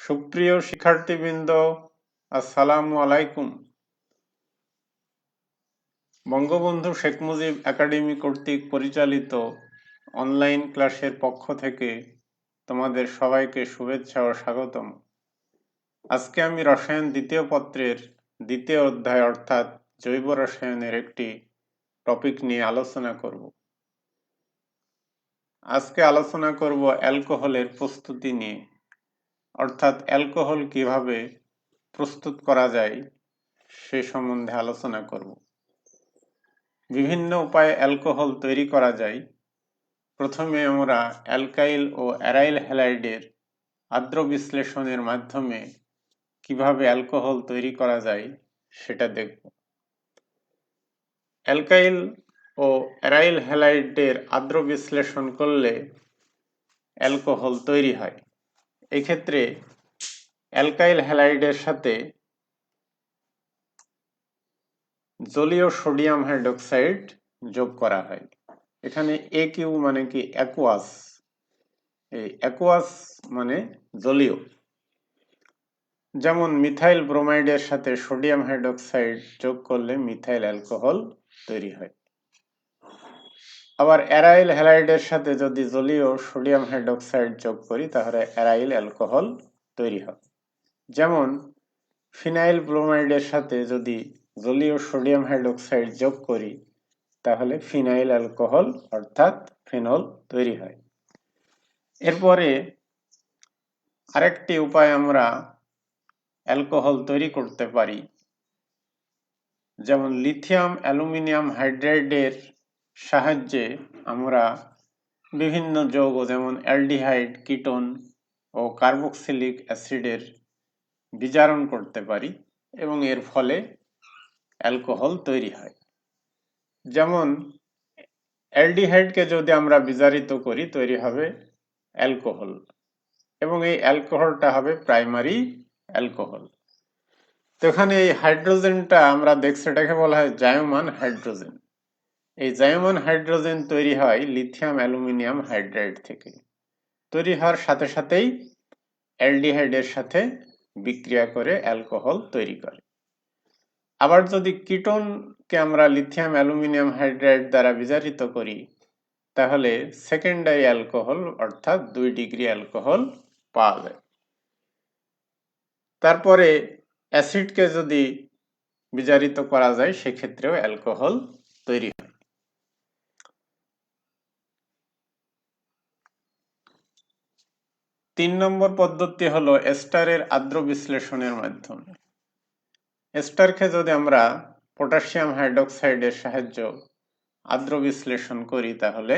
সুপ্রিয় শিক্ষার্থীবৃন্দ, আসসালামু আলাইকুম। বঙ্গবন্ধু শেখ মুজিব একাডেমি কর্তৃক পরিচালিত অনলাইন ক্লাসের পক্ষ থেকে তোমাদের সবাইকে শুভেচ্ছা ও স্বাগতম। আজকে আমি রসায়ন দ্বিতীয় পত্রের দ্বিতীয় অধ্যায় অর্থাৎ জৈব রসায়নের একটি টপিক নিয়ে আলোচনা করব। আজকে আলোচনা করব অ্যালকোহলের প্রস্তুতি নিয়ে। অর্থাৎ অ্যালকোহল কীভাবে প্রস্তুত করা যায় সে সম্বন্ধে আলোচনা করব। বিভিন্ন উপায়ে অ্যালকোহল তৈরি করা যায়। প্রথমে আমরা অ্যালকাইল ও অ্যারাইল হ্যালাইডের আর্দ্র বিশ্লেষণের মাধ্যমে কীভাবে অ্যালকোহল তৈরি করা যায় সেটা দেখব। অ্যালকাইল ও অ্যারাইল হ্যালাইডের আর্দ্র বিশ্লেষণ করলে অ্যালকোহল তৈরি হয়। এক্ষেত্রে অ্যালকাইল হ্যালাইডের সাথে জলীয় সোডিয়াম হাইড্রোক্সাইড যোগ করা হয়। এখানে এ কিউ মানে কি? অ্যাকোয়াস এই অ্যাকোয়াস মানে জলীয়। যেমন মিথাইল ব্রোমাইডের সাথে সোডিয়াম হাইড্রোক্সাইড যোগ করলে মিথাইল অ্যালকোহল তৈরি হয়। আবার অ্যারাইল হ্যালাইডের সাথে যদি জলীয় সোডিয়াম হাইড্রোক্সাইড যোগ করি, তাহলে অ্যারাইল অ্যালকোহল তৈরি হবে। যেমন, ফিনাইল ব্রোমাইডের সাথে যদি জলীয় সোডিয়াম হাইড্রোক্সাইড যোগ করি, তাহলে ফিনাইল অ্যালকোহল অর্থাৎ ফিনল তৈরি হয়। এরপরে আরেকটি উপায় আমরা অ্যালকোহল তৈরি করতে পারি, যেমন লিথিয়াম অ্যালুমিনিয়াম হাইড্রাইডের সাহায্যে আমরা বিভিন্ন যৌগ যেমন অ্যালডিহাইড, কিটোন ও কার্বক্সিলিক অ্যাসিডের বিজারণ করতে পারি এবং এর ফলে অ্যালকোহল তৈরি হয়। যেমন অ্যালডিহাইডকে যদি আমরা বিজারিত করি, তৈরি হবে অ্যালকোহল এবং এই অ্যালকোহলটা হবে প্রাইমারি অ্যালকোহল। তো এখানে এই হাইড্রোজেনটা আমরা দেখছি, এটাকে বলা হয় জায়মান হাইড্রোজেন। এই জায়মান হাইড্রোজেন তৈরি হয় লিথিয়াম অ্যালুমিনিয়াম হাইড্রাইড থেকে। তৈরি হওয়ার সাথে সাথেই অ্যালডিহাইডের সাথে বিক্রিয়া করে অ্যালকোহল তৈরি করে। আবার যদি কিটোনকে আমরা লিথিয়াম অ্যালুমিনিয়াম হাইড্রাইড দ্বারা বিজারিত করি, তাহলে সেকেন্ডারি অ্যালকোহল অর্থাৎ দুই ডিগ্রি অ্যালকোহল পাওয়া যায়। তারপরে অ্যাসিডকে যদি বিজারিত করা যায়, সেক্ষেত্রেও অ্যালকোহল তৈরি হয় তিন নম্বর পদ্ধতি হলো এস্টারের আর্দ্র বিশ্লেষণের মাধ্যমে। এস্টারকে যদি আমরা পটাশিয়াম হাইড্রোক্সাইডের সাহায্য আর্দ্র বিশ্লেষণ করি, তাহলে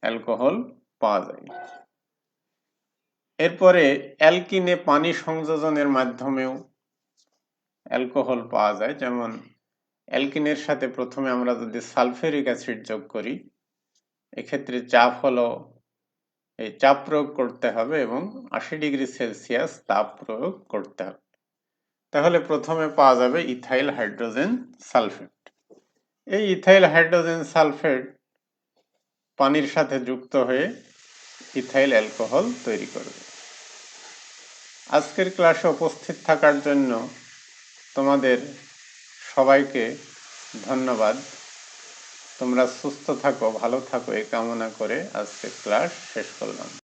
অ্যালকোহল পাওয়া যায়। এরপরে অ্যালকিনে পানি সংযোজনের মাধ্যমেও অ্যালকোহল পাওয়া যায়। যেমন অ্যালকিনের সাথে প্রথমে আমরা যদি সালফেরিক অ্যাসিড যোগ করি, এক্ষেত্রে চাপ হলো এই চাপ প্রয়োগ করতে হবে এবং আশি ডিগ্রি সেলসিয়াস তাপ প্রয়োগ করতে হবে। তাহলে প্রথমে পাওয়া যাবে ইথাইল হাইড্রোজেন সালফেট। এই ইথাইল হাইড্রোজেন সালফেট পানির সাথে যুক্ত হয়ে ইথাইল অ্যালকোহল তৈরি করবে। আজকের ক্লাসে উপস্থিত থাকার জন্য তোমাদের সবাইকে ধন্যবাদ। তোমরা সুস্থ থাকো ভালো থাকো এই কামনা করে আজকে ক্লাস শেষ করলাম।